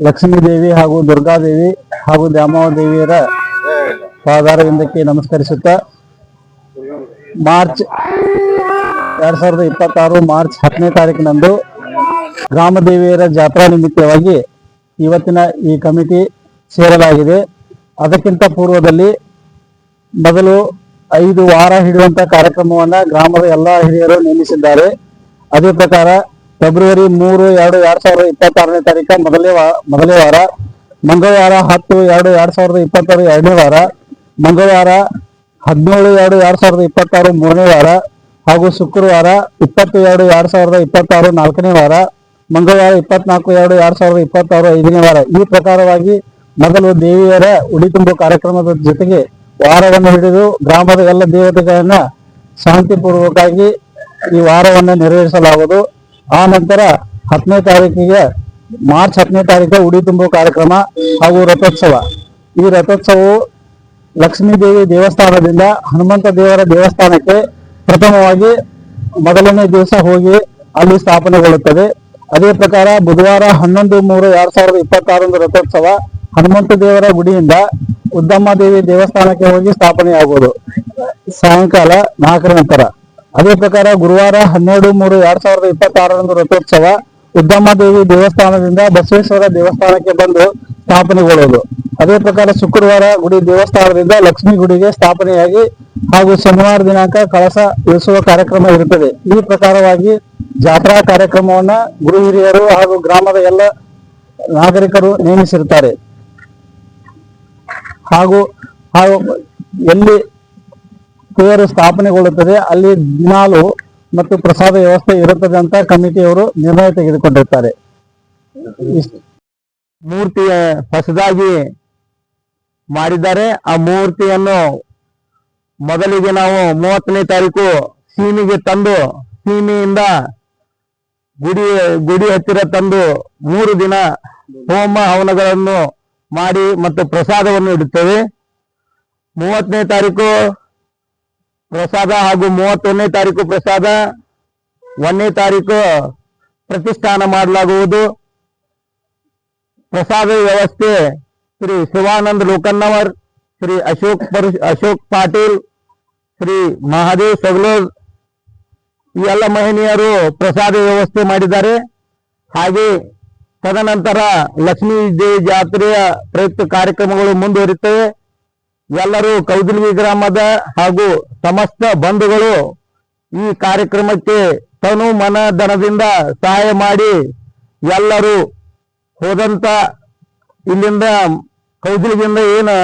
ಲಕ್ಷ್ಮೀದೇವಿ ಹಾಗೂ ದುರ್ಗಾದೇವಿ ಹಾಗೂ ದ್ಯಾಮವ್ವ ಪಾದಾರವಿಂದಕ್ಕೆ ನಮಸ್ಕರಿಸುತ್ತಾ ಮಾರ್ಚ್ ಎರಡ್ ಸಾವಿರದ ಇಪ್ಪತ್ತಾರು ಮಾರ್ಚ್ ಹತ್ತನೇ ತಾರೀಕಿನಂದು ಗ್ರಾಮದೇವಿಯರ ಜಾತ್ರಾ ನಿಮಿತ್ತವಾಗಿ ಇವತ್ತಿನ ಈ ಕಮಿಟಿ ಸೇರಲಾಗಿದೆ. ಅದಕ್ಕಿಂತ ಪೂರ್ವದಲ್ಲಿ ಮೊದಲು ಐದು ವಾರ ಹಿಡಿಯುವಂತ ಕಾರ್ಯಕ್ರಮವನ್ನ ಗ್ರಾಮದ ಎಲ್ಲಾ ಹಿರಿಯರು ನೇಮಿಸಿದ್ದಾರೆ. ಅದೇ ಪ್ರಕಾರ ಫೆಬ್ರವರಿ ಮೂರು, ಎರಡು, ಎರಡ್ ಸಾವಿರದ ಇಪ್ಪತ್ತಾರನೇ ತಾರೀಕ ಮೊದಲನೇ ವಾ, ಮೊದಲನೇ ವಾರ. ಮಂಗಳವಾರ ಹತ್ತು, ಎರಡು, ಎರಡ್ ಸಾವಿರದ ಇಪ್ಪತ್ತಾರು ಎರಡನೇ ವಾರ. ಮಂಗಳವಾರ ಹದಿನೇಳು, ಎರಡು, ಎರಡ್ ಸಾವಿರದ ಇಪ್ಪತ್ತಾರು ಮೂರನೇ ವಾರ. ಹಾಗೂ ಶುಕ್ರವಾರ ಇಪ್ಪತ್ತು ಎರಡು ಎರಡ್ ಸಾವಿರದ ಇಪ್ಪತ್ತಾರು ನಾಲ್ಕನೇ ವಾರ. ಮಂಗಳವಾರ ಇಪ್ಪತ್ನಾಲ್ಕು, ಎರಡು, ಎರಡ್ ಸಾವಿರದ ಇಪ್ಪತ್ತಾರು ಐದನೇ ವಾರ. ಈ ಪ್ರಕಾರವಾಗಿ ಮೊದಲು ದೇವಿಯರ ಉಡಿ ತುಂಬು ಕಾರ್ಯಕ್ರಮದ ಜೊತೆಗೆ ವಾರವನ್ನು ಹಿಡಿದು ಗ್ರಾಮದ ಎಲ್ಲ ದೇವತೆಗಳನ್ನ ಶಾಂತಿಪೂರ್ವಕವಾಗಿ ಈ ವಾರವನ್ನು ನೆರವೇರಿಸಲಾಗುವುದು. ಆ ನಂತರ ಹತ್ತನೇ ತಾರೀಕಿಗೆ ಮಾರ್ಚ್ ಹತ್ತನೇ ತಾರೀಕು ಉಡಿ ತುಂಬುವ ಕಾರ್ಯಕ್ರಮ ಹಾಗೂ ರಥೋತ್ಸವ. ಈ ರಥೋತ್ಸವವು ಲಕ್ಷ್ಮೀ ದೇವಿ ದೇವಸ್ಥಾನದಿಂದ ಹನುಮಂತ ದೇವರ ದೇವಸ್ಥಾನಕ್ಕೆ ಪ್ರಥಮವಾಗಿ ಮೊದಲನೇ ದಿವಸ ಹೋಗಿ ಅಲ್ಲಿ ಸ್ಥಾಪನೆಗೊಳ್ಳುತ್ತದೆ. ಅದೇ ಪ್ರಕಾರ ಬುಧವಾರ ಹನ್ನೊಂದು ಮೂರು ಎರಡ್ ಸಾವಿರದ ಇಪ್ಪತ್ತಾರೊಂದು ರಥೋತ್ಸವ ಹನುಮಂತ ದೇವರ ಗುಡಿಯಿಂದ ಉದ್ದಮ್ಮ ದೇವಿ ದೇವಸ್ಥಾನಕ್ಕೆ ಹೋಗಿ ಸ್ಥಾಪನೆಯಾಗುವುದು. ಸಾಯಂಕಾಲ ನಾಲ್ಕರ ನಂತರ. ಅದೇ ಪ್ರಕಾರ ಗುರುವಾರ ಹನ್ನೆರಡು ಮೂರು ಎರಡ್ ಸಾವಿರದ ಇಪ್ಪತ್ತಾರರಂದು ರಥೋತ್ಸವ ಉದ್ದಮ್ಮದೇವಿ ದೇವಸ್ಥಾನದಿಂದ ಬಸವೇಶ್ವರ ದೇವಸ್ಥಾನಕ್ಕೆ ಬಂದು ಸ್ಥಾಪನೆಗೊಳ್ಳುವುದು. ಅದೇ ಪ್ರಕಾರ ಶುಕ್ರವಾರ ಗುಡಿ ದೇವಸ್ಥಾನದಿಂದ ಲಕ್ಷ್ಮೀ ಗುಡಿಗೆ ಸ್ಥಾಪನೆಯಾಗಿ ಹಾಗೂ ಶನಿವಾರ ದಿನಾಂಕ ಕಳಸ ಇಳಿಸುವ ಕಾರ್ಯಕ್ರಮ ಇರುತ್ತದೆ. ಈ ಪ್ರಕಾರವಾಗಿ ಜಾತ್ರಾ ಕಾರ್ಯಕ್ರಮವನ್ನ ಗುರು ಹಿರಿಯರು ಹಾಗೂ ಗ್ರಾಮದ ಎಲ್ಲ ನಾಗರಿಕರು ನೇಮಿಸಿರುತ್ತಾರೆ. ಹಾಗೂ ಹಾಗೂ ಎಲ್ಲಿ ತೇರು ಸ್ಥಾಪನೆಗೊಳ್ಳುತ್ತದೆ ಅಲ್ಲಿ ದಿನಾಲು ಮತ್ತು ಪ್ರಸಾದ ವ್ಯವಸ್ಥೆ ಇರುತ್ತದೆ ಅಂತ ಕಮಿಟಿಯವರು ನಿರ್ಣಯ ತೆಗೆದುಕೊಂಡಿರ್ತಾರೆ. ಮೂರ್ತಿ ಮೂರ್ತಿಯ ಹೊಸದಾಗಿ ಮಾಡಿದ್ದಾರೆ. ಆ ಮೂರ್ತಿಯನ್ನು ಮೊದಲಿಗೆ ನಾವು ಮೂವತ್ತನೇ ತಾರೀಕು ಸೀಮಿಗೆ ತಂದು, ಸೀಮೆಯಿಂದ ಗುಡಿ ಗುಡಿ ಹತ್ತಿರ ತಂದು ಮೂರು ದಿನ ಹೋಮ ಹವನಗಳನ್ನು ಮಾಡಿ ಮತ್ತು ಪ್ರಸಾದವನ್ನು ಇಡುತ್ತೇವೆ. ಮೂವತ್ತನೇ ತಾರೀಕು ಪ್ರಸಾದ ಹಾಗೂ ಮೂವತ್ತೊಂದನೇ ತಾರೀಕು ಪ್ರಸಾದ, ಒಂದನೇ ತಾರೀಕು ಪ್ರತಿಷ್ಠಾನ ಮಾಡಲಾಗುವುದು. ಪ್ರಸಾದ ವ್ಯವಸ್ಥೆ ಶ್ರೀ ಶಿವಾನಂದ್ ಲೋಕನ್ನವರ್, ಶ್ರೀ ಅಶೋಕ್ ಅಶೋಕ್ ಪಾಟೀಲ್, ಶ್ರೀ ಮಹಾದೇವ್ ಸಗಲೋದ್ ಈ ಎಲ್ಲ ಮಹಿಳೆಯರು ಪ್ರಸಾದ ವ್ಯವಸ್ಥೆ ಮಾಡಿದ್ದಾರೆ. ಹಾಗೆ ತದನಂತರ ಲಕ್ಷ್ಮೀ ದೇವಿ ಜಾತ್ರೆಯ ಪ್ರಯುಕ್ತ ಕಾರ್ಯಕ್ರಮಗಳು ಮುಂದುವರಿಯುತ್ತವೆ ಎಲ್ಲರೂ ಕೌದಿಲ್ವಿ ಗ್ರಾಮದ ಹಾಗೂ ಸಮಸ್ತ ಬಂಧುಗಳು ಈ ಕಾರ್ಯಕ್ರಮಕ್ಕೆ ತನು ಮನ ಧನದಿಂದ ಸಹಾಯ ಮಾಡಿ ಎಲ್ಲರೂ ಹೋದಂತ ಇಲ್ಲಿಂದ ಕೌದಲಿಗಿಂದ ಏನು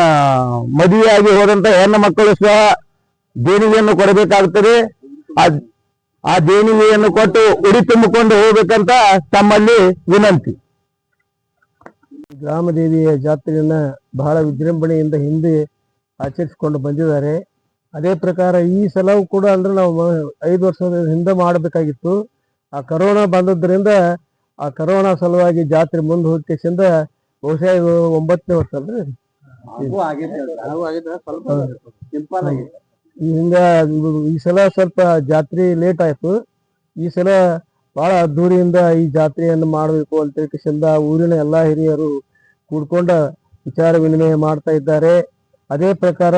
ಮದುವೆಯಾಗಿ ಹೋದಂತ ಹೆಣ್ಣು ಮಕ್ಕಳು ಸಹ ದೇಣಿಗೆಯನ್ನು ಕೊಡಬೇಕಾಗುತ್ತದೆ ಆ ಆ ದೇಣಿಗೆಯನ್ನು ಕೊಟ್ಟು ಉಡಿ ತುಂಬಿಕೊಂಡು ಹೋಗ್ಬೇಕಂತ ತಮ್ಮಲ್ಲಿ ವಿನಂತಿ. ಗ್ರಾಮದೇವಿಯ ಜಾತ್ರೆಯನ್ನ ಬಹಳ ವಿಜೃಂಭಣೆಯಿಂದ ಹಿಂದೆ ಆಚರಿಸಿಕೊಂಡು ಬಂದಿದ್ದಾರೆ. ಅದೇ ಪ್ರಕಾರ ಈ ಸಲವೂ ಕೂಡ ಅಂದ್ರೆ ನಾವು ಐದು ವರ್ಷದ ಹಿಂದೆ ಮಾಡಬೇಕಾಗಿತ್ತು. ಆ ಕರೋನಾ ಬಂದದ್ರಿಂದ ಆ ಕರೋನಾ ಸಲುವಾಗಿ ಜಾತ್ರೆ ಮುಂದೆ ಹೋಗ್ತಿಂದ ಬಹುಶಃ ಇದು ಒಂಬತ್ತನೇ ವರ್ಷ ಅಲ್ರಿ ಹಿಂಗ ಈ ಸಲ ಸ್ವಲ್ಪ ಜಾತ್ರೆ ಲೇಟ್ ಆಯ್ತು. ಈ ಸಲ ಬಹಳ ಅದ್ದೂರಿಯಿಂದ ಈ ಜಾತ್ರೆಯನ್ನು ಮಾಡಬೇಕು ಅಂತ ಊರಿನ ಎಲ್ಲಾ ಹಿರಿಯರು ಕೂಡ್ಕೊಂಡ ವಿಚಾರ ವಿನಿಮಯ ಮಾಡ್ತಾ ಇದ್ದಾರೆ. ಅದೇ ಪ್ರಕಾರ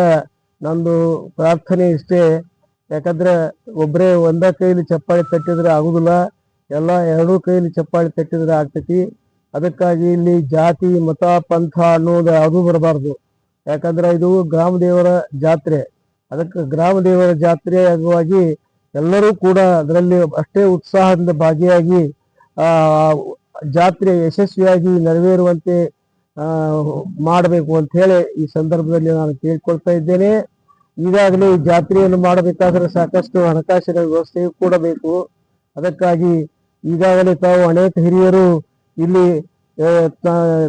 ನಂದು ಪ್ರಾರ್ಥನೆ ಇಷ್ಟೇ. ಯಾಕಂದ್ರೆ ಒಬ್ಬರೇ ಒಂದ ಕೈಲಿ ಚಪ್ಪಾಳಿ ತಟ್ಟಿದ್ರೆ ಆಗುದಿಲ್ಲ, ಎಲ್ಲ ಎರಡೂ ಕೈಲಿ ಚಪ್ಪಾಳಿ ತಟ್ಟಿದ್ರೆ ಆಗ್ತೈತಿ. ಅದಕ್ಕಾಗಿ ಇಲ್ಲಿ ಜಾತಿ, ಮತ, ಪಂಥ ಅನ್ನೋದು ಅದು ಬರಬಾರ್ದು. ಯಾಕಂದ್ರೆ ಇದು ಗ್ರಾಮ ದೇವರ ಜಾತ್ರೆ. ಅದಕ್ಕೆ ಗ್ರಾಮ ದೇವರ ಜಾತ್ರೆ ಅಂಗವಾಗಿ ಎಲ್ಲರೂ ಕೂಡ ಅದರಲ್ಲಿ ಅಷ್ಟೇ ಉತ್ಸಾಹದಿಂದ ಭಾಗಿಯಾಗಿ, ಆ, ಜಾತ್ರೆ ಯಶಸ್ವಿಯಾಗಿ ನೆರವೇರುವಂತೆ ಮಾಡಬೇಕು ಅಂತ ಹೇಳಿ ಈ ಸಂದರ್ಭದಲ್ಲಿ ನಾನು ಕೇಳ್ಕೊಳ್ತಾ ಇದ್ದೇನೆ. ಈಗಾಗಲೇ ಈ ಜಾತ್ರೆಯನ್ನು ಮಾಡಬೇಕಾದ್ರೆ ಸಾಕಷ್ಟು ಹಣಕಾಸಿನ ವ್ಯವಸ್ಥೆಯು ಕೂಡ ಬೇಕು. ಅದಕ್ಕಾಗಿ ಈಗಾಗಲೇ ತಾವು ಅನೇಕ ಹಿರಿಯರು ಇಲ್ಲಿ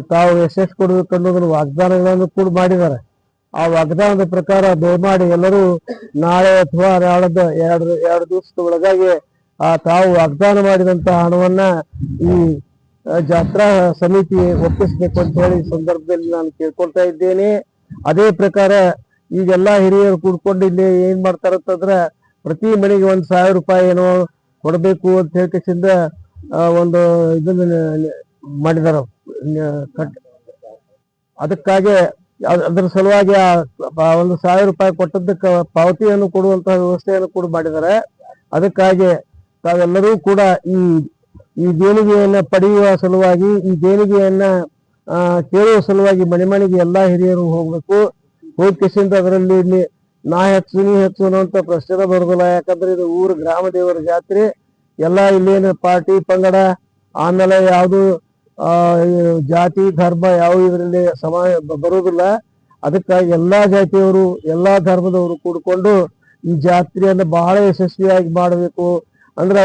ತಾವು ಯಶಸ್ಸು ಕೊಡಬೇಕು ವಾಗ್ದಾನಗಳನ್ನು ಕೂಡ ಮಾಡಿದ್ದಾರೆ. ಆ ವಾಗ್ದಾನದ ಪ್ರಕಾರ ದಯಮಾಡಿ ಎಲ್ಲರೂ ನಾಳೆ ಅಥವಾ ನಾಳದ ಎರಡು ಎರಡು ದಿವಸದ ಒಳಗಾಗಿ, ಆ, ತಾವು ವಾಗ್ದಾನ ಮಾಡಿದಂತಹ ಹಣವನ್ನ ಈ ಜಾತ್ರಾ ಸಮಿತಿ ಒಪ್ಪಿಸಬೇಕು ಅಂತ ಹೇಳಿ ಸಂದರ್ಭದಲ್ಲಿ ನಾನು ಕೇಳ್ಕೊಳ್ತಾ ಇದ್ದೇನೆ. ಅದೇ ಪ್ರಕಾರ ಈಗೆಲ್ಲ ಹಿರಿಯರು ಕೂಡ್ಕೊಂಡು ಇಲ್ಲಿ ಏನ್ ಮಾಡ್ತಾರಂತಂದ್ರೆ ಪ್ರತಿ ಮನೆಗೆ ಒಂದ್ ಸಾವಿರ ರೂಪಾಯಿ ಏನೋ ಕೊಡಬೇಕು ಅಂತ ಹೇಳ್ಕಿಂದ ಒಂದು ಇದನ್ನ ಮಾಡಿದಾರ. ಅದಕ್ಕಾಗಿ ಅದ್- ಅದ್ರ ಸಲುವಾಗಿ ಒಂದು ಸಾವಿರ ರೂಪಾಯಿ ಕೊಟ್ಟದ್ದಕ್ಕೆ ಪಾವತಿಯನ್ನು ಕೊಡುವಂತಹ ವ್ಯವಸ್ಥೆಯನ್ನು ಕೂಡ ಮಾಡಿದ್ದಾರೆ ಅದಕ್ಕಾಗಿ ತಾವೆಲ್ಲರೂ ಕೂಡ ಈ ಈ ದೇಣಿಗೆಯನ್ನ ಪಡೆಯುವ ಸಲುವಾಗಿ, ಈ ದೇಣಿಗೆಯನ್ನ ಕೇಳುವ ಸಲುವಾಗಿ ಮನೆ ಮನೆಗೆ ಎಲ್ಲಾ ಹಿರಿಯರು ಹೋಗ್ಬೇಕು. ಹೋಗ್ಕಿಸಿಂದ ಅದರಲ್ಲಿ ನಾ ಹೆಚ್ಚು, ನೀ ಹೆಚ್ಚು ಅನ್ನುವಂತ ಪ್ರಶ್ನೆ ಬರೋದಿಲ್ಲ. ಯಾಕಂದ್ರೆ ಇದು ಊರು, ಗ್ರಾಮ ದೇವರ ಜಾತ್ರೆ. ಎಲ್ಲಾ ಇಲ್ಲೇನು ಪಾರ್ಟಿ, ಪಂಗಡ, ಆಮೇಲೆ ಯಾವುದು ಜಾತಿ, ಧರ್ಮ ಯಾವ ಇದರಲ್ಲಿ ಸಮ ಬರೋದಿಲ್ಲ. ಅದಕ್ಕಾಗಿ ಎಲ್ಲಾ ಜಾತಿಯವರು, ಎಲ್ಲಾ ಧರ್ಮದವರು ಕೂಡಿಕೊಂಡು ಈ ಜಾತ್ರೆಯನ್ನು ಬಹಳ ಯಶಸ್ವಿಯಾಗಿ ಮಾಡಬೇಕು. ಅಂದ್ರ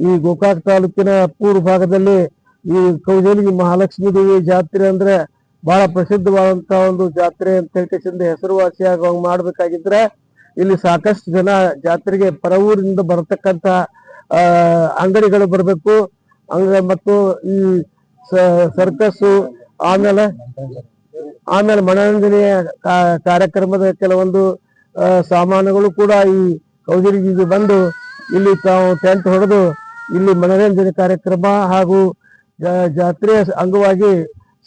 ಈ ಗೋಕಾಕ್ ತಾಲೂಕಿನ ಪೂರ್ವ ಭಾಗದಲ್ಲಿ ಈ ಕೌಜಲಗಿ ಮಹಾಲಕ್ಷ್ಮೀ ದೇವಿ ಜಾತ್ರೆ ಅಂದ್ರೆ ಬಹಳ ಪ್ರಸಿದ್ಧವಾದಂತಹ ಒಂದು ಜಾತ್ರೆ ಅಂತ ಹೇಳ್ಕೆಸಿಂದ ಹೆಸರುವಾಸಿಯಾಗಿ ಮಾಡ್ಬೇಕಾಗಿದ್ರೆ ಇಲ್ಲಿ ಸಾಕಷ್ಟು ಜನ ಜಾತ್ರೆಗೆ ಪರ ಊರಿನಿಂದ ಬರತಕ್ಕಂತ ಅಂಗಡಿಗಳು ಬರಬೇಕು. ಹಂಗ ಮತ್ತು ಈ ಸರ್ಕಸ್ಸು ಆಮೇಲೆ ಆಮೇಲೆ ಮನೋರಂಜನೆಯ ಕಾರ್ಯಕ್ರಮದ ಕೆಲವೊಂದು ಸಾಮಾನುಗಳು ಕೂಡ ಈ ಕೌಜಲಿಗೆ ಬಂದು ಇಲ್ಲಿ ತಾವು ಟೆಂಟ್ ಹೊಡೆದು ಇಲ್ಲಿ ಮನೋರಂಜನೆ ಕಾರ್ಯಕ್ರಮ ಹಾಗೂ ಜಾತ್ರೆಯ ಅಂಗವಾಗಿ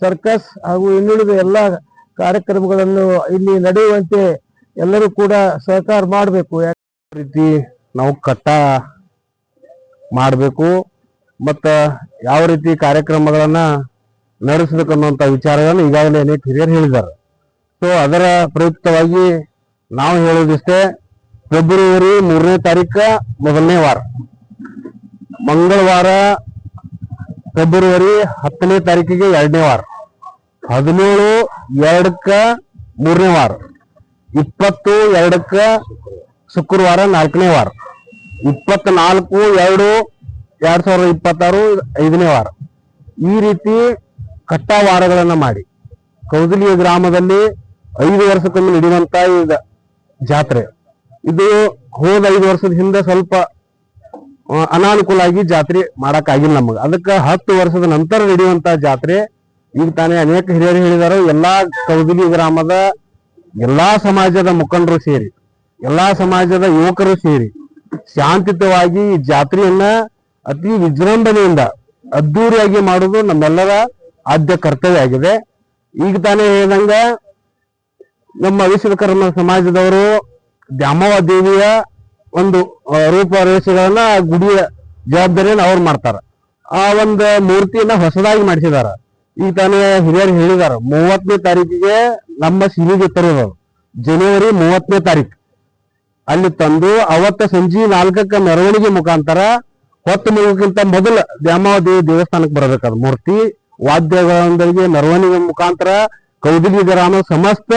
ಸರ್ಕಸ್ ಹಾಗೂ ಇನ್ನುಳಿದ ಎಲ್ಲ ಕಾರ್ಯಕ್ರಮಗಳನ್ನು ಇಲ್ಲಿ ನಡೆಯುವಂತೆ ಎಲ್ಲರೂ ಕೂಡ ಸಹಕಾರ ಮಾಡಬೇಕು. ರೀತಿ ನಾವು ಕಟ್ಟ ಮಾಡಬೇಕು ಮತ್ತ ಯಾವ ರೀತಿ ಕಾರ್ಯಕ್ರಮಗಳನ್ನ ನಡೆಸಬೇಕು ಅನ್ನುವಂಥ ವಿಚಾರಗಳನ್ನು ಈಗಾಗಲೇ ಅನೇಕ ಹಿರಿಯರು ಹೇಳಿದ್ದಾರೆ. ಸೊ ಅದರ ಪ್ರಯುಕ್ತವಾಗಿ ನಾವು ಹೇಳೋದಿಷ್ಟೇ ಫೆಬ್ರವರಿ ಮೂರನೇ ತಾರೀಕ ಮೊದಲನೇ ವಾರ. ಮಂಗಳವಾರ, ಫೆಬ್ರವರಿ ಹತ್ತನೇ ತಾರೀಕಿಗೆ ಎರಡನೇ ವಾರ. ಹದಿನೇಳು, ಎರಡಕ್ಕ ಮೂರನೇ ವಾರ. ಇಪ್ಪತ್ತು, ಎರಡಕ್ಕ ಶುಕ್ರವಾರ, ನಾಲ್ಕನೇ ವಾರ. ಇಪ್ಪತ್ನಾಲ್ಕು, ಎರಡು, ಎರಡ್ ಸಾವಿರದ ಇಪ್ಪತ್ತಾರು, ಐದನೇ ವಾರ. ಈ ರೀತಿ ಕಟ್ಟಾ ವಾರಗಳನ್ನ ಮಾಡಿ. ಕೌದಲಿಯ ಗ್ರಾಮದಲ್ಲಿ ಐದು ವರ್ಷಕ್ಕೊಮ್ಮೆ ನಡೆಯುವಂತ ಜಾತ್ರೆ. ಇದು ಹೋದ ಐದು ವರ್ಷದ ಹಿಂದೆ ಸ್ವಲ್ಪ ಅನಾನುಕೂಲ ಆಗಿ ಜಾತ್ರೆ ಮಾಡಕ್ ಆಗಿಲ್ಲ ನಮಗ. ಅದಕ್ಕ ಹತ್ತು ವರ್ಷದ ನಂತರ ನಡೆಯುವಂತ ಜಾತ್ರೆ, ಈಗ ತಾನೇ ಅನೇಕ ಹಿರಿಯರು ಹೇಳಿದಾರೋ, ಎಲ್ಲಾ ಕೌದಲಿ ಗ್ರಾಮದ ಎಲ್ಲಾ ಸಮಾಜದ ಮುಖಂಡರು ಸೇರಿ, ಎಲ್ಲಾ ಸಮಾಜದ ಯುವಕರು ಸೇರಿ ಶಾಂತಿಯುತವಾಗಿ ಈ ಜಾತ್ರೆಯನ್ನ ಅತಿ ವಿಜೃಂಭಣೆಯಿಂದ ಅದ್ದೂರಿಯಾಗಿ ಮಾಡುವುದು ನಮ್ಮೆಲ್ಲರ ಆದ್ಯ ಕರ್ತವ್ಯ ಆಗಿದೆ. ಈಗ ತಾನೇ ಹೇಳಿದಂಗ ನಮ್ಮ ವಿಶ್ವಕರ್ಮ ಸಮಾಜದವರು, ದ್ಯಾಮವ್ವ ದೇವಿಯ ಒಂದು ರೂಪ ರೂಪರೇಷೆಗಳನ್ನ ಗುಡಿಯ ಜವಾಬ್ದಾರಿಯನ್ನ ಅವ್ರು ಮಾಡ್ತಾರ. ಆ ಒಂದು ಮೂರ್ತಿಯನ್ನ ಹೊಸದಾಗಿ ಮಾಡಿಸಿದಾರ. ಈ ತಾನೇ ಹಿರಿಯರು ಹೇಳಿದಾರ, ಮೂವತ್ತನೇ ತಾರೀಕಿಗೆ ನಮ್ಮ ಸಿರಿಗೆ ತರೋದು ಜನವರಿ ಮೂವತ್ತನೇ ತಾರೀಕು. ಅಲ್ಲಿ ತಂದು ಅವತ್ತ ಸಂಜೆ ನಾಲ್ಕಕ್ಕ ಮೆರವಣಿಗೆ ಮುಖಾಂತರ ಹೊತ್ತು ಮುಗಿಯಕ್ಕಿಂತ ಮೊದಲು ದ್ಯಾಮವ್ವ ದೇವಿ ದೇವಸ್ಥಾನಕ್ಕೆ ಬರಬೇಕಾದ ಮೂರ್ತಿ. ವಾದ್ಯಗಳೊಂದಿಗೆ ಮೆರವಣಿಗೆ ಮುಖಾಂತರ ಕೌದಿಲಿ ಗ್ರಾಮ ಸಮಸ್ತ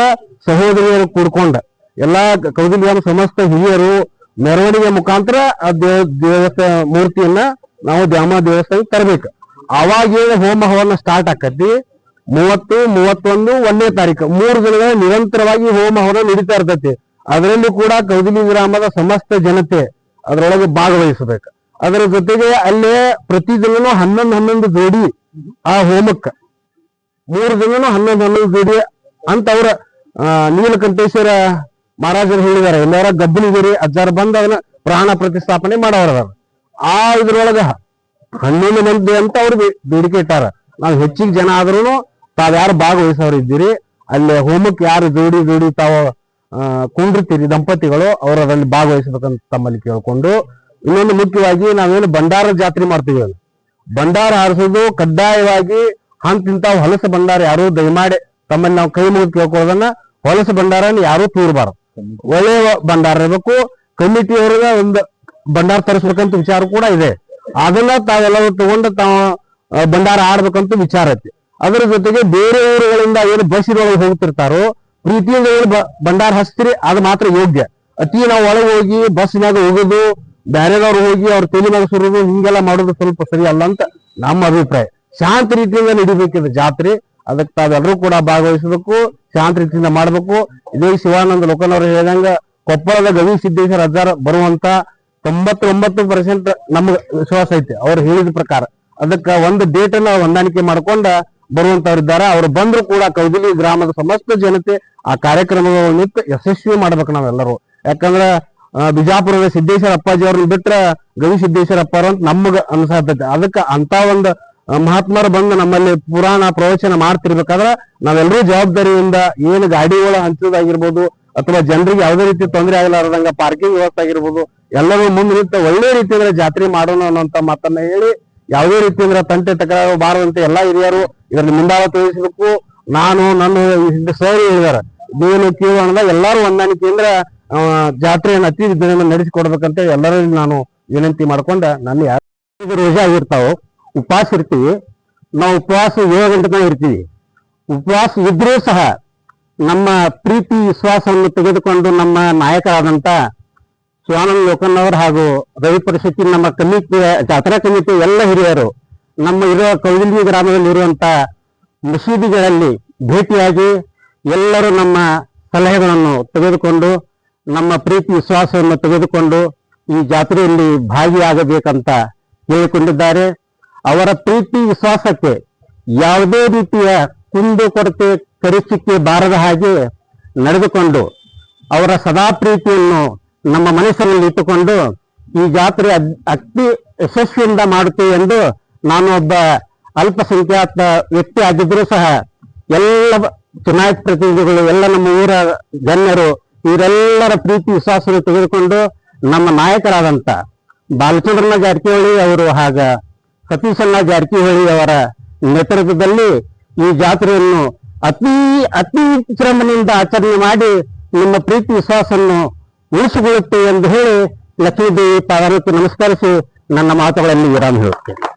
ಸಹೋದರಿಯರು ಕೂಡ್ಕೊಂಡ. ಎಲ್ಲಾ ಕೌದಿಲಿ ಗ್ರಾಮ ಸಮಸ್ತ ಹಿರಿಯರು ಮೆರವಣಿಗೆ ಮುಖಾಂತರ ಆ ದೇವ ದೇವಸ್ಥಾನ ಮೂರ್ತಿಯನ್ನ ನಾವು ದ್ಯಾಮ ದೇವಸ್ಥಾನಕ್ಕೆ ತರಬೇಕು. ಅವಾಗ ಏನು ಸ್ಟಾರ್ಟ್ ಆಕತಿ? ಮೂವತ್ತು, ಮೂವತ್ತೊಂದು, ಒಂದನೇ ತಾರೀಕು. ಮೂರು ದಿನಗಳ ನಿರಂತರವಾಗಿ ಹೋಮ ಹವನ ನಡೀತಾ ಇರ್ತೈತಿ. ಅದರಲ್ಲೂ ಕೂಡ ಕೌದಿಲಿ ಗ್ರಾಮದ ಸಮಸ್ತ ಜನತೆ ಅದರೊಳಗೆ ಭಾಗವಹಿಸಬೇಕು. ಅದರ ಜೊತೆಗೆ ಅಲ್ಲೇ ಪ್ರತಿದಿನನೂ ಹನ್ನೊಂದು ಹನ್ನೊಂದು ಜೋಡಿ ಆ ಹೋಮಕ್ಕ. ಮೂರು ದಿನನೂ ಹನ್ನೊಂದು ಹನ್ನೊಂದು ಜೋಡಿ ಅಂತ ಅವರ ನೀಲಕಂಠೇಶ್ವರ ಮಹಾರಾಜರು ಹೇಳಿದಾರೆ ಎಲ್ಲರ ಗಬ್ಬಲಿಗಿರಿ ಅಜ್ಜಾರ ಬಂದು ಅದನ್ನ ಪ್ರಾಣ ಪ್ರತಿಷ್ಠಾಪನೆ ಮಾಡೋರ ಆ ಇದ್ರೊಳಗ ಹಣ್ಣಿನ ಮಂದಿ ಅಂತ ಅವ್ರು ಬೇಡಿಕೆ ಇಟ್ಟಾರ. ನಾವು ಹೆಚ್ಚಿಗೆ ಜನ ಆದ್ರೂ ತಾವ್ ಯಾರು ಭಾಗವಹಿಸೋರು ಇದ್ದೀರಿ, ಅಲ್ಲಿ ಹೋಮಕ್ಕೆ ಯಾರು ಜೋಡಿ ಜೋಡಿ ತಾವು ಕುಂಡಿರ್ತೀರಿ ದಂಪತಿಗಳು, ಅವರು ಅದರಲ್ಲಿ ಭಾಗವಹಿಸಬೇಕಂತ ತಮ್ಮಲ್ಲಿ ಕೇಳ್ಕೊಂಡು, ಇನ್ನೊಂದು ಮುಖ್ಯವಾಗಿ ನಾವೇನು ಭಂಡಾರ ಜಾತ್ರೆ ಮಾಡ್ತೀವಿ ಅಲ್ಲಿ. ಭಂಡಾರ ಹಾರಿಸೋದು ಕಡ್ಡಾಯವಾಗಿ ಹಂತಿಂತ ಹೊಲಸ ಭಂಡಾರ ಯಾರು ದಯಮಾಡಿ ತಮ್ಮಲ್ಲಿ ನಾವು ಕೈ ಮುಗಿದು ಕೇಳ್ಕೊಳ್ಳೋದನ್ನ ಹೊಲಸ ಭಂಡಾರನ ಯಾರು ತೂರಬಾರದು. ಒಳ್ಳೆಯ ಭಂಡಾರ ಇರಬೇಕು. ಕಮಿಟಿಯವ್ರಿಗೆ ಒಂದು ಭಂಡಾರ ತರಿಸ್ಬೇಕಂತ ವಿಚಾರ ಕೂಡ ಇದೆ. ಅದನ್ನ ತಾವೆಲ್ಲರೂ ತಗೊಂಡು ತಾವು ಭಂಡಾರ ಆಡ್ಬೇಕಂತ ವಿಚಾರ ಐತಿ. ಅದರ ಜೊತೆಗೆ ಬೇರೆ ಊರುಗಳಿಂದ ಏನು ಬಸ್ ಇರೋಳಗೆ ಹೋಗ್ತಿರ್ತಾರೋ, ಪ್ರೀತಿಯಿಂದ ಏನು ಭಂಡಾರ ಹಚ್ತೀರಿ, ಅದು ಮಾತ್ರ ಯೋಗ್ಯ. ಅತಿ ನಾವು ಒಳಗೆ ಹೋಗಿ ಬಸ್ನಾಗ ಹೋಗೋದು, ಬ್ಯಾರೆದವ್ರು ಹೋಗಿ ಅವ್ರ ತೆಲಿ ಸುರೋದು ಹಿಂಗೆಲ್ಲ ಮಾಡೋದು ಸ್ವಲ್ಪ ಸರಿ ಅಲ್ಲ ಅಂತ ನಮ್ಮ ಅಭಿಪ್ರಾಯ. ಶಾಂತ ರೀತಿಯಿಂದ ನಡಿಬೇಕಿದೆ ಜಾತ್ರೆ. ಅದಕ್ಕೆ ತಾವೆಲ್ಲರೂ ಕೂಡ ಭಾಗವಹಿಸಬೇಕು. ಶಾಂತ ರೀತಿಯಿಂದ ಮಾಡಬೇಕು. ಇದೇ ಶಿವಾನಂದ ಲೋಕನ್ ಅವರು ಹೇಳಿದಂಗ ಕೊಪ್ಪಳದ ಗವಿ ಸಿದ್ದೇಶ್ವರ ಅಜ್ಜಾರ ಬರುವಂತ ತೊಂಬತ್ತೊಂಬತ್ತು ಪರ್ಸೆಂಟ್ ನಮ್ಗೆ ವಿಶ್ವಾಸ ಐತಿ. ಅವ್ರು ಹೇಳಿದ ಪ್ರಕಾರ. ಅದಕ್ಕ ಒಂದು ಡೇಟ್ ಅನ್ನ ಹೊಂದಾಣಿಕೆ ಮಾಡ್ಕೊಂಡ ಬರುವಂತವ್ರಿದ್ದಾರೆ ಅವ್ರು ಬಂದ್ರು ಕೂಡ ಕೌದಲಿ ಗ್ರಾಮದ ಸಮಸ್ತ ಜನತೆ ಆ ಕಾರ್ಯಕ್ರಮಗಳನ್ನು ನಿಂತು ಯಶಸ್ವಿ ಮಾಡ್ಬೇಕು ನಾವೆಲ್ಲರೂ. ಯಾಕಂದ್ರ ಬಿಜಾಪುರದ ಸಿದ್ದೇಶ್ವರ ಅಪ್ಪಾಜಿ ಅವ್ರನ್ನ ಬಿಟ್ರ ಗವಿ ಸಿದ್ದೇಶ್ವರ ಅಪ್ಪ ಅಂತ ನಮ್ಗ ಅನ್ಸಾತೈತೆ. ಅದಕ್ಕ ಅಂತ ಒಂದು ಮಹಾತ್ಮರು ಬಂದು ನಮ್ಮಲ್ಲಿ ಪುರಾಣ ಪ್ರವಚನ ಮಾಡ್ತಿರ್ಬೇಕಾದ್ರ ನಾವೆಲ್ಲರೂ ಜವಾಬ್ದಾರಿಯಿಂದ ಏನು ಗಾಡಿಗಳ ಹಂಚೋದಾಗಿರ್ಬೋದು ಅಥವಾ ಜನರಿಗೆ ಯಾವುದೇ ರೀತಿ ತೊಂದರೆ ಆಗಲಾರದಂಗ ಪಾರ್ಕಿಂಗ್ ವ್ಯವಸ್ಥೆ ಆಗಿರ್ಬೋದು ಎಲ್ಲರೂ ಮುಂದೆ ನಿಂತು ಒಳ್ಳೆ ರೀತಿಯಿಂದ ಜಾತ್ರೆ ಮಾಡೋಣ ಅನ್ನೋಂತ ಮಾತನ್ನ ಹೇಳಿ, ಯಾವುದೇ ರೀತಿಯಿಂದ ತಂಟೆ ತಕರಾರು ಬಾರದಂತೆ ಎಲ್ಲಾ ಹಿರಿಯರು ಇದರಲ್ಲಿ ಮುಂದಾಳ ತೋರಿಸಬೇಕು ನಾನು, ನನ್ನ ಸರ್ ಹೇಳಿದಾರೆ, ನೀನು ಕೇಳೋಣ ಎಲ್ಲಾರು ಹೊಂದಾಣಿಕೆಯಿಂದ ಅಂದ್ರೆ ಜಾತ್ರೆಯನ್ನು ಅತಿ ದಿನ ನಡೆಸಿಕೊಡ್ಬೇಕಂತ ಎಲ್ಲರಲ್ಲಿ ನಾನು ವಿನಂತಿ ಮಾಡ್ಕೊಂಡ ನನ್ನ ಯಾರು ರೋಜಾ ಆಗಿರ್ತಾವ ಉಪವಾಸ ಇರ್ತೀವಿ. ನಾವು ಉಪವಾಸ ಏಳು ಗಂಟೆ ಇರ್ತೀವಿ. ಉಪವಾಸ ಇದ್ರೂ ಸಹ ನಮ್ಮ ಪ್ರೀತಿ, ವಿಶ್ವಾಸವನ್ನು ತೆಗೆದುಕೊಂಡು ನಮ್ಮ ನಾಯಕರಾದಂಥ ಶಿವಾನಂದ ಲೋಕನ್ನವರ್ ಹಾಗೂ ರವಿ ಪರಿಷತ್ತಿ ನಮ್ಮ ಕಮಿಟಿ, ಜಾತ್ರಾ ಕಮಿಟಿ ಎಲ್ಲ ಹಿರಿಯರು ನಮ್ಮ ಇರೋ ಕೌದಿಲ್ಗಿ ಗ್ರಾಮದಲ್ಲಿ ಇರುವಂತ ಮಸೀದಿಗಳಲ್ಲಿ ಭೇಟಿಯಾಗಿ ಎಲ್ಲರೂ ನಮ್ಮ ಸಲಹೆಗಳನ್ನು ತೆಗೆದುಕೊಂಡು, ನಮ್ಮ ಪ್ರೀತಿ, ವಿಶ್ವಾಸವನ್ನು ತೆಗೆದುಕೊಂಡು ಈ ಜಾತ್ರೆಯಲ್ಲಿ ಭಾಗಿಯಾಗಬೇಕಂತ ಹೇಳಿಕೊಂಡಿದ್ದಾರೆ. ಅವರ ಪ್ರೀತಿ ವಿಶ್ವಾಸಕ್ಕೆ ಯಾವುದೇ ರೀತಿಯ ಕುಂದು ಕೊರತೆ ಕರಿಸಿಕೆ ಬಾರದ ಹಾಗೆ ನಡೆದುಕೊಂಡು ಅವರ ಸದಾ ಪ್ರೀತಿಯನ್ನು ನಮ್ಮ ಮನಸ್ಸಿನಲ್ಲಿ ಇಟ್ಟುಕೊಂಡು ಈ ಜಾತ್ರೆ ಅತಿ ಯಶಸ್ವಿಯಿಂದ ಮಾಡುತ್ತೇವೆ ಎಂದು ನಾನು ಒಬ್ಬ ಅಲ್ಪಸಂಖ್ಯಾತ ವ್ಯಕ್ತಿ ಆಗಿದ್ರೂ ಸಹ ಎಲ್ಲ ಚುನಾಯಿತ ಪ್ರತಿನಿಧಿಗಳು, ಎಲ್ಲ ನಮ್ಮ ಊರ ಗಣ್ಯರು, ಇವರೆಲ್ಲರ ಪ್ರೀತಿ ವಿಶ್ವಾಸವನ್ನು ತೆಗೆದುಕೊಂಡು ನಮ್ಮ ನಾಯಕರಾದಂತ ಬಾಲಚಂದ್ರನ ಜಾರಕಿಹೊಳಿ ಅವರು ಹಾಗ ಸತೀಶಣ್ಣ ಜಾರಕಿಹೊಳಿ ಅವರ ನೇತೃತ್ವದಲ್ಲಿ ಈ ಜಾತ್ರೆಯನ್ನು ಅತಿ ಅತಿ ವಿಜೃಂಭಣೆಯಿಂದ ಆಚರಣೆ ಮಾಡಿ ನಿಮ್ಮ ಪ್ರೀತಿ ವಿಶ್ವಾಸವನ್ನು ಉಳಿಸಿಕೊಳ್ಳುತ್ತೆ ಎಂದು ಹೇಳಿ ಲಕ್ಷ್ಮೀದೇವಿ ಪಾದಕ್ಕೆ ನಮಸ್ಕರಿಸಿ ನನ್ನ ಮಾತುಗಳಲ್ಲಿ ವಿರಾಮ ಹೇಳುತ್ತೇನೆ.